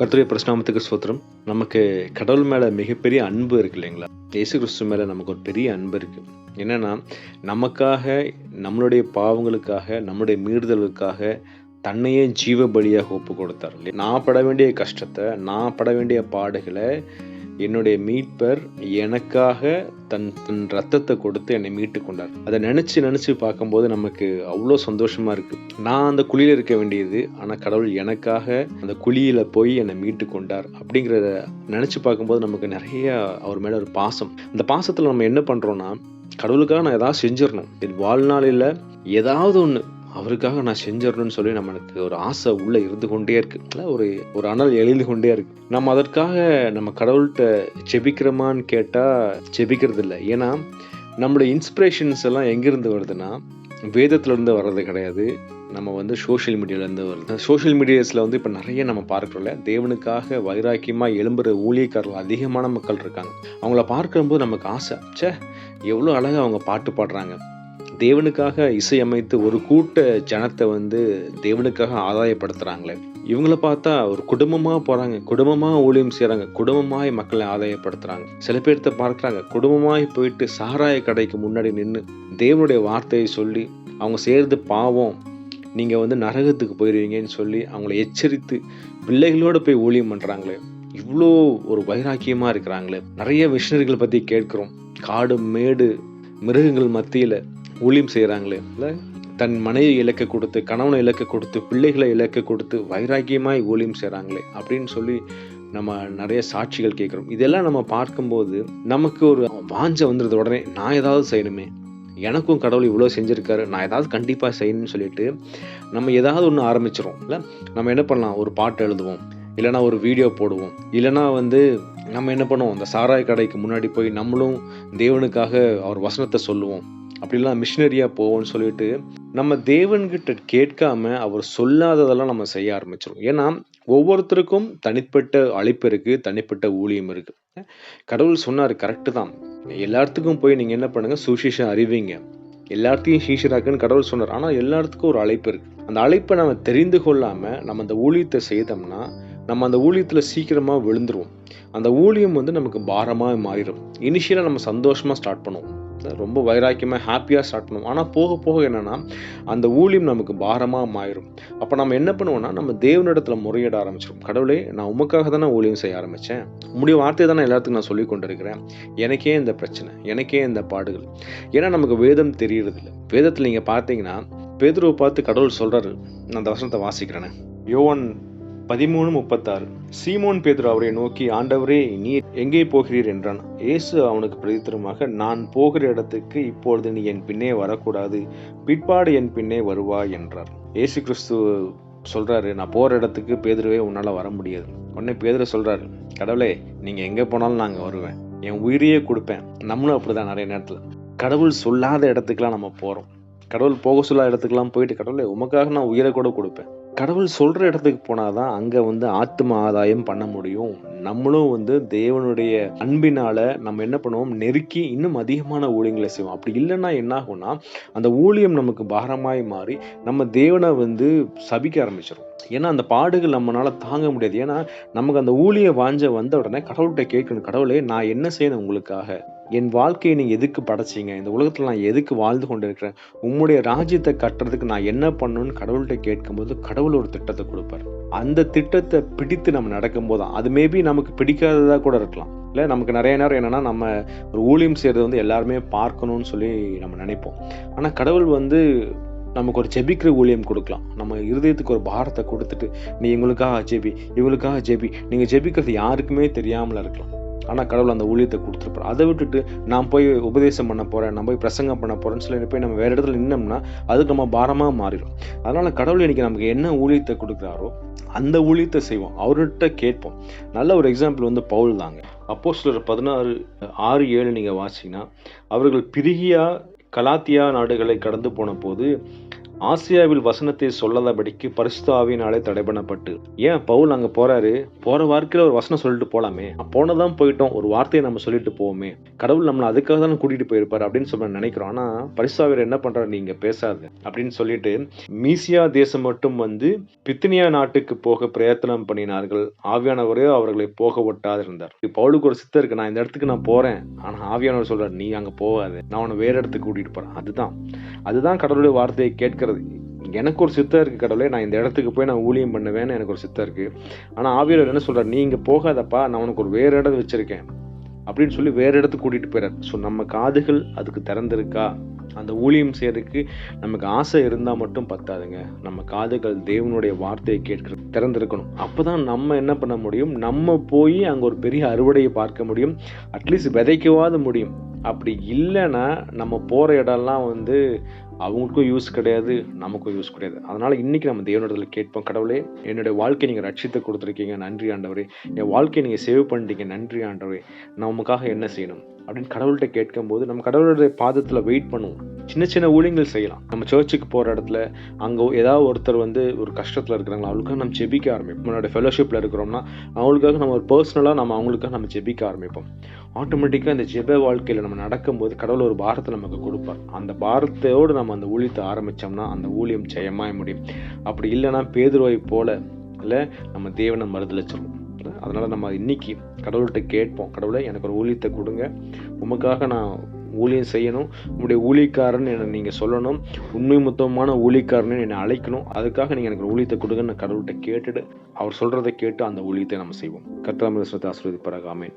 கர்த்தருடைய பிரஸ்நாமத்துக்கு ஸ்தோத்திரம். நமக்கு கடவுள் மேலே மிகப்பெரிய அன்பு இருக்கு இல்லைங்களா? இயேசு கிறிஸ்து மேலே நமக்கு ஒரு பெரிய அன்பு இருக்குது என்னென்னா நமக்காக நம்மளுடைய பாவங்களுக்காக நம்மளுடைய மீறுதலுக்காக தன்னையே ஜீவ பலியாக ஒப்பு கொடுத்தார் இல்லையா? நான் பட வேண்டிய கஷ்டத்தை நான் பட வேண்டிய பாடுகளை என்னுடைய மீட்பர் எனக்காக தன் தன் ரத்தத்தை கொடுத்து என்னை மீட்டு கொண்டார். அதை நினச்சி நினச்சி பார்க்கும்போது நமக்கு அவ்வளோ சந்தோஷமா இருக்கு. நான் அந்த குழியில் இருக்க வேண்டியது ஆனால் கடவுள் எனக்காக அந்த குழியில போய் என்னை மீட்டு கொண்டார் அப்படிங்கிறத நினச்சி பார்க்கும்போது நமக்கு நிறைய அவர் மேலே ஒரு பாசம். அந்த பாசத்தில் நம்ம என்ன பண்ணுறோன்னா கடவுளுக்காக நான் ஏதாவது செஞ்சிடணும் என் வாழ்நாளில் ஏதாவது ஒன்று அவருக்காக நான் செஞ்சிடணும்னு சொல்லி நம்மளுக்கு ஒரு ஆசை உள்ளே இருந்து கொண்டே இருக்குல்ல ஒரு ஒரு அனல் எழுந்து கொண்டே இருக்கு. நம்ம அதற்காக நம்ம கடவுள்கிட்ட ஜெபிக்கிறோமான்னு கேட்டால் ஜெபிக்கிறது இல்லை. ஏன்னா நம்மளுடைய இன்ஸ்பிரேஷன்ஸ் எல்லாம் எங்கேருந்து வருதுன்னா வேதத்துலேருந்து வர்றது கிடையாது. நம்ம வந்து சோஷியல் மீடியாலேருந்து வருது. சோஷியல் மீடியாஸில் வந்து இப்போ நிறைய நம்ம பார்க்குறோம்ல தேவனுக்காக வைராக்கியமாக எழும்புற ஊழியக்காரர்கள் அதிகமான மக்கள் இருக்காங்க. அவங்கள பார்க்கும்போது நமக்கு ஆசை ச்சே எவ்வளோ அழகாக அவங்க பாட்டு பாடுறாங்க. தேவனுக்காக இசையமைத்து ஒரு கூட்ட ஜனத்தை வந்து தேவனுக்காக ஆதாயப்படுத்துகிறாங்களே இவங்கள பார்த்தா ஒரு குடும்பமாக போகிறாங்க குடும்பமாக ஊழியம் செய்கிறாங்க குடும்பமாய் மக்களை ஆதாயப்படுத்துகிறாங்க சில பேர்த்த பார்க்குறாங்க குடும்பமாய் போயிட்டு சாராய கடைக்கு முன்னாடி நின்று தேவனுடைய வார்த்தையை சொல்லி அவங்க செய்கிறது பாவம் நீங்கள் வந்து நரகத்துக்கு போயிடுவீங்கன்னு சொல்லி அவங்கள எச்சரித்து பிள்ளைகளோடு போய் ஊழியம் பண்ணுறாங்களே இவ்வளோ ஒரு வைராக்கியமாக இருக்கிறாங்களே. நிறைய மிஷினரிகள் பற்றி கேட்குறோம். காடு மேடு மிருகங்கள் மத்தியில் ஊழியம் செய்கிறாங்களே இல்லை தன் மனைவி இலக்க கொடுத்து கணவனை இலக்க கொடுத்து பிள்ளைகளை இலக்க கொடுத்து வைராக்கியமாய் ஊழியம் செய்கிறாங்களே அப்படின்னு சொல்லி நம்ம நிறைய சாட்சிகள் கேட்குறோம். இதெல்லாம் நம்ம பார்க்கும்போது நமக்கு ஒரு வாஞ்சை வந்துடுது. உடனே நான் ஏதாவது செய்யணுமே. எனக்கும் கடவுள் இவ்வளோ செஞ்சுருக்காரு. நான் ஏதாவது கண்டிப்பாக செய்யணும்னு சொல்லிட்டு நம்ம ஏதாவது ஒன்று ஆரம்பிச்சிடும் இல்லை நம்ம என்ன பண்ணலாம்? ஒரு பாட்டு எழுதுவோம். இல்லைனா ஒரு வீடியோ போடுவோம். இல்லைனா வந்து நம்ம என்ன பண்ணுவோம்? அந்த சாராய கடைக்கு முன்னாடி போய் நம்மளும் தேவனுக்காக அவர் வசனத்தை சொல்லுவோம். அப்படிலாம் மிஷினரியாக போவோம்னு சொல்லிட்டு நம்ம தேவன்கிட்ட கேட்காம அவர் சொல்லாததெல்லாம் நம்ம செய்ய ஆரம்பிச்சிடும் ஏன்னா ஒவ்வொருத்தருக்கும் தனிப்பட்ட அழைப்பு இருக்குது தனிப்பட்ட ஊழியம் இருக்குது கடவுள் சொன்னார் கரெக்டு தான். எல்லாத்துக்கும் போய் நீங்கள் என்ன பண்ணுங்கள் சுசேஷம் அறிவிங்க. எல்லாத்தையும் சீஷராக்குன்னு கடவுள் சொன்னார். ஆனால் எல்லாத்துக்கும் ஒரு அழைப்பு இருக்குது அந்த அழைப்பை நம்ம தெரிந்து கொள்ளாமல் நம்ம அந்த ஊழியத்தை செய்தோம்னா நம்ம அந்த ஊழியத்தில் சீக்கிரமாக விழுந்துருவோம். அந்த ஊழியம் வந்து நமக்கு பாரமாக மாறிடும். இனிஷியலாக நம்ம சந்தோஷமாக ஸ்டார்ட் பண்ணுவோம். ரொம்ப வைராக்கியமாக ஹாப்பியாக ஸ்டார்ட் பண்ணுவோம். ஆனால் போக போக என்னென்னா அந்த ஊழியம் நமக்கு பாரமாக மாறும் அப்போ நம்ம என்ன பண்ணுவோம்னா நம்ம தேவனிடத்தில் முறையிட ஆரம்பிச்சிடும் கடவுளே நான் உமக்காக தானே ஊழியம் செய்ய ஆரம்பித்தேன் முடிய வார்த்தையை தானே எல்லாத்துக்கும் நான் சொல்லி கொண்டிருக்கிறேன். எனக்கே இந்த பிரச்சனை எனக்கே இந்த பாடுகள். ஏன்னா நமக்கு வேதம் தெரியறதில்ல. வேதத்தில் நீங்கள் பார்த்தீங்கன்னா பேதுருவை பார்த்து கடவுள் சொல்கிறாரு நான் அந்த வசனத்தை வாசிக்கிறேனே. யோவன் பதிமூணு முப்பத்தாறு. சீமோன் பேதுரு அவரை நோக்கி ஆண்டவரே நீ எங்கே போகிறீர்? என்றான். இயேசு அவனுக்கு பிரதித்திரமாக நான் போகிற இடத்துக்கு இப்பொழுது நீ என் பின்னே வரக்கூடாது. பிற்பாடு என் பின்னே வருவாய் என்றார். இயேசு கிறிஸ்து சொல்றாரு நான் போற இடத்துக்கு பேதுருவே உன்னால வர முடியாது. உடனே பேதுரு சொல்றாரு கடவுளே நீங்க எங்க போனாலும் நாங்க வருவேன். என் உயிரையே கொடுப்பேன். நம்மளும் அப்படிதான் நிறைய நேரத்தில். கடவுள் சொல்லாத இடத்துக்குலாம் நம்ம போறோம். கடவுள் போக சொல்லாத இடத்துக்குலாம் போயிட்டு கடவுளே உமக்காக நான் உயிரை கூட கொடுப்பேன். கடவுள் சொல்கிற இடத்துக்கு போனால் தான் அங்கே வந்து ஆத்ம ஆதாயம் பண்ண முடியும். நம்மளும் வந்து தேவனுடைய அன்பினால் நம்ம என்ன பண்ணுவோம்? நெருக்கி இன்னும் அதிகமான ஊழியங்களை செய்வோம். அப்படி இல்லைன்னா என்ன ஆகும்னா அந்த ஊழியம் நமக்கு பாரமாய் மாறி நம்ம தேவனை வந்து சபிக்க ஆரம்பிச்சிடும் ஏன்னா அந்த பாடுகள் நம்மளால் தாங்க முடியாது. ஏன்னா நமக்கு அந்த ஊழிய வாஞ்ச வந்த உடனே கடவுள்கிட்ட கேட்கணும் கடவுளே நான் என்ன செய்யணும் உங்களுக்காக? என் வாழ்க்கையை நீங்கள் எதுக்கு படைச்சீங்க? இந்த உலகத்தில் நான் எதுக்கு வாழ்ந்து கொண்டிருக்கிறேன்? உம்முடைய ராஜ்யத்தை கட்டுறதுக்கு நான் என்ன பண்ணணும்னு கடவுள்கிட்ட கேட்கும்போது கடவுள் ஒரு திட்டத்தை கொடுப்பார். அந்த திட்டத்தை பிடித்து நம்ம நடக்கும்போது அது மேபி நமக்கு பிடிக்காததாக கூட இருக்கலாம். இல்லை நமக்கு நிறைய நேரம் என்னென்னா நம்ம ஒரு ஊழியம் செய்கிறது வந்து எல்லாருமே பார்க்கணும்னு சொல்லி நம்ம நினைப்போம். ஆனால் கடவுள் வந்து நமக்கு ஒரு ஜெபிக்கிற ஊழியம் கொடுக்கலாம். நம்ம இருதயத்துக்கு ஒரு பாரத்தை கொடுத்துட்டு நீ இவங்களுக்காக ஜெபி இவங்களுக்காக ஜெபி நீங்கள் ஜெபிக்கிறது யாருக்குமே தெரியாமல இருக்கலாம். ஆனால் கடவுள் அந்த ஊழியத்தை கொடுத்துருப்பார். அதை விட்டுட்டு நான் போய் உபதேசம் பண்ண போகிறேன் நான் போய் பிரசங்கம் பண்ண போகிறேன்னு சொல்லி போய் நம்ம வேறு இடத்துல நின்னோம்னா அதுக்கு நம்ம பாரமாக மாறிடும். அதனால் கடவுள் இன்னைக்கு நமக்கு என்ன ஊழியத்தை கொடுக்குறாரோ அந்த ஊழியத்தை செய்வோம். அவர்கிட்ட கேட்போம். நல்ல ஒரு எக்ஸாம்பிள் வந்து பவுல் தாங்க. அப்போ சிலர் பதினாறு ஆறு ஏழு நீங்கள் வாசிங்கன்னா அவர்கள் பிரிகியா கலாத்தியா நாடுகளை கடந்து போன போது ஆசியாவில் வசனத்தை சொல்லாதபடிக்கு பரிசுத்தாவினாலே தடை பண்ணப்பட்டு ஏன் பவுல் அங்க போறாரு? போற வாழ்க்கையில ஒரு வசனம் சொல்லிட்டு போலாமே. போனதான் போயிட்டோம் ஒரு வார்த்தையை நம்ம சொல்லிட்டு போவோமே. கடவுள் நம்மளை அதுக்காக தான் கூட்டிட்டு போயிருப்பாரு அப்படின்னு சொல்லி நினைக்கிறோம். ஆனா பரிசுத்தாவியர் என்ன பண்றாரு? நீங்க பேசாது அப்படின்னு சொல்லிட்டு மீசியா தேசம் மட்டும் வந்து பித்தினியா நாட்டுக்கு போக பிரயத்தனம் பண்ணினார்கள். ஆவியானவரே அவர்களை போக ஒட்டாது இருந்தார் பவுலுக்கு ஒரு சித்தம் இருக்கு. நான் இந்த இடத்துக்கு நான் போறேன். ஆனா ஆவியானவர் சொல்றாரு நீ அங்க போகாது. நான் உன்னை வேற இடத்துக்கு கூட்டிட்டு போறேன். அதுதான். அதுதான் கடவுளுடைய வார்த்தையை கேட்கறது எனக்கு ஒரு சித்தம் இருக்குது கடவுளே நான் இந்த இடத்துக்கு போய் நான் ஊழியம் பண்ணுவேன்னு எனக்கு ஒரு சித்தம் இருக்குது ஆனால் ஆவியர் என்ன சொல்கிறார் நீ போகாதப்பா நான் உனக்கு ஒரு வேறு இடம் வச்சுருக்கேன். அப்படின்னு சொல்லி வேறு இடத்துக்கு கூட்டிகிட்டு போயிறாரு. ஸோ நம்ம காதுகள் அதுக்கு திறந்திருக்கா? அந்த ஊழியம் செய்யறதுக்கு நமக்கு ஆசை இருந்தால் மட்டும் பத்தாதுங்க. நம்ம காதுகள் தேவனுடைய வார்த்தையை கேட்கறது திறந்திருக்கணும். அப்பதான் நம்ம என்ன பண்ண முடியும்? நம்ம போய் அங்கே ஒரு பெரிய அறுவடையை பார்க்க முடியும். அட்லீஸ்ட் விதைக்கவாது முடியும். அப்படி இல்லைன்னா நம்ம போகிற இடம்லாம் வந்து அவங்களுக்கும் யூஸ் கிடையாது நமக்கும் யூஸ் கிடையாது. அதனால் இன்னைக்கு நம்ம தேவனிடத்தில் கேட்போம் கடவுளே என்னுடைய வாழ்க்கை நீங்கள் ரட்சித்து கொடுத்துருக்கீங்க. நன்றி ஆண்டவரே. என் வாழ்க்கையை நீங்கள் சேவ் பண்ணிட்டீங்க. நன்றி ஆண்டவரே. நான் உமக்காக என்ன செய்யணும்? அப்படின்னு கடவுள்கிட்ட கேட்கும்போது நம்ம கடவுளுடைய பாதத்தில் வெயிட் பண்ணுவோம். சின்ன சின்ன ஊழியங்கள் செய்யலாம். நம்ம சர்ச்சுக்கு போகிற இடத்துல அங்கே ஏதாவது ஒருத்தர் வந்து ஒரு கஷ்டத்தில் இருக்கிறாங்களா அவங்களுக்காக நம்ம ஜெபிக்க ஆரம்பிப்போம். நம்மளோட ஃபெலோஷிப்பில் இருக்கிறோம்னா அவங்களுக்காக நம்ம ஒரு பர்சனலாக நம்ம அவங்களுக்காக நம்ம ஜெபிக்க ஆரம்பிப்போம். ஆட்டோமேட்டிக்காக இந்த ஜெப வாழ்க்கையில் நம்ம நடக்கும்போது கடவுள் ஒரு பாரத்தை நமக்கு கொடுப்பார். அந்த பாரத்தையோடு நம்ம அந்த ஊழியத்தை ஆரம்பித்தோம்னா அந்த ஊழியம் ஜெயமாய முடியும். அப்படி இல்லைன்னா பேதுருவை போல இல்லை நம்ம தேவனை மறுதளிச்சிருவோம் அதனால நம்ம இன்னைக்கு கடவுள்கிட்ட கேட்போம் கடவுளை எனக்கு ஒரு ஊழியத்தை கொடுங்க. உமக்காக நான் ஊழியம் செய்யணும். உங்களுடைய ஊழியக்காரன் என்னை நீங்கள் சொல்லணும். உண்மை மொத்தமான ஊழியக்காரன் என்னை அழைக்கணும். அதுக்காக நீங்கள் எனக்கு ஒரு ஊழியத்தை கொடுங்கன்னு கடவுள்கிட்ட கேட்டுட்டு அவர் சொல்கிறத கேட்டு அந்த ஊழியத்தை நம்ம செய்வோம். கர்த்தா ஆசிரியப்பாராக ஆமேன்.